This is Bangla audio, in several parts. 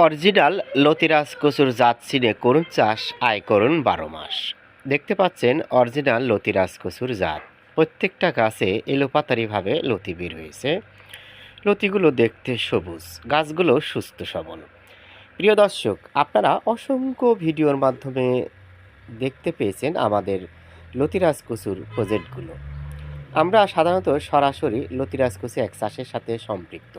অরিজিনাল লতিরাজ কচুর জাত চিনে করুন চাষ, আয় করুন বারো মাস। দেখতে পাচ্ছেন অরিজিনাল লতিরাজ কচুর জাত। প্রত্যেকটা গাছে এলোপাতারিভাবে লতি বের হয়েছে। লতিগুলো দেখতে সবুজ, গাছগুলো সুস্থ সবল। প্রিয় দর্শক, আপনারা অসংখ্য ভিডিওর মাধ্যমে দেখতে পেয়েছেন আমাদের লতিরাজ কচুর প্রজেক্টগুলো। আমরা সাধারণত সরাসরি লতিরাজ কচু এক চাষের সাথে সম্পৃক্ত।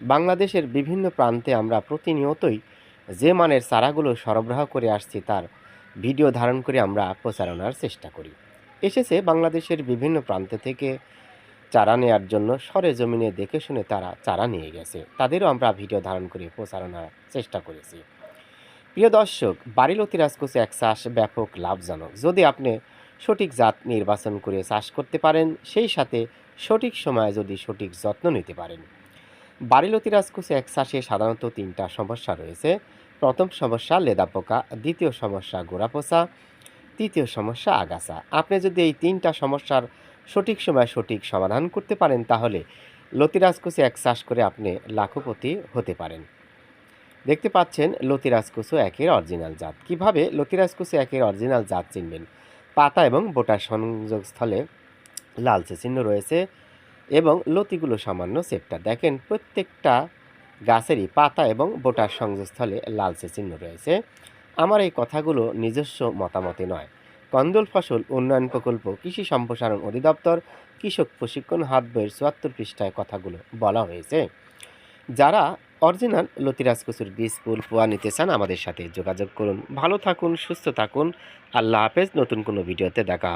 বাংলাদেশের বিভিন্ন প্রান্তে আমরা প্রতিনিয়তই যে মানের চারাগুলো সরবরাহ করে আসছি তার ভিডিও ধারণ করে আমরা প্রচারণার চেষ্টা করি। এসেছে বাংলাদেশের বিভিন্ন প্রান্ত থেকে চারা নেয়ার জন্য সরে জমিনে দেখে শুনে তারা চারা নিয়ে গেছে। তাদেরও আমরা ভিডিও ধারণ করে প্রচারণার চেষ্টা করেছি। প্রিয় দর্শক বাড়িলতি রাজকোষে এক চাষ ব্যাপক লাভজনক। যদি আপনি সঠিক জাত নির্বাচন করে চাষ করতে পারেন, সেই সাথে সঠিক সময়ে যদি সঠিক যত্ন নিতে পারেন। বাড়িলতি রাজকোষে এক চাষে সাধারণত তিনটা সমস্যা রয়েছে। প্রথম সমস্যা লেদা পোকা দ্বিতীয় সমস্যা গোড়া পচা তৃতীয় সমস্যা আগাছা। আপনি যদি এই তিনটা সমস্যার সঠিক সময় সঠিক সমাধান করতে পারেন, তাহলে লতিরাজকুচি এক চাষ করে আপনি লাখপতি হতে পারেন। দেখতে পাচ্ছেন লতিরাজকুচু একের অরিজিনাল জাত। কীভাবে লতিরাজকুচু একের অরিজিনাল জাত চিনবেন? পাতা এবং বোটার সংযোগস্থলে লালচে চিহ্ন রয়েছে। এবং লতিগুলো সামান্য সেপটা দেখেন, প্রত্যেকটা গাছেরই পাতা এবং বোটার সংযোগস্থলে লালচে চিহ্ন রয়েছে। আমার এই কথাগুলো নিজস্ব মতামতে নয়। কন্দল ফসল উন্নয়ন প্রকল্প, কৃষি সম্প্রসারণ অধিদপ্তর, কৃষক প্রশিক্ষণ হাত বইয়ের চুয়াত্তর পৃষ্ঠায় কথাগুলো বলা হয়েছে। যারা অরিজিনাল লতিরাজ কচুর বীজ, ফুল, পোয়া নিতে চান আমাদের সাথে যোগাযোগ করুন। ভালো থাকুন, সুস্থ থাকুন। আল্লাহ হাফেজ। নতুন কোনো ভিডিওতে দেখা।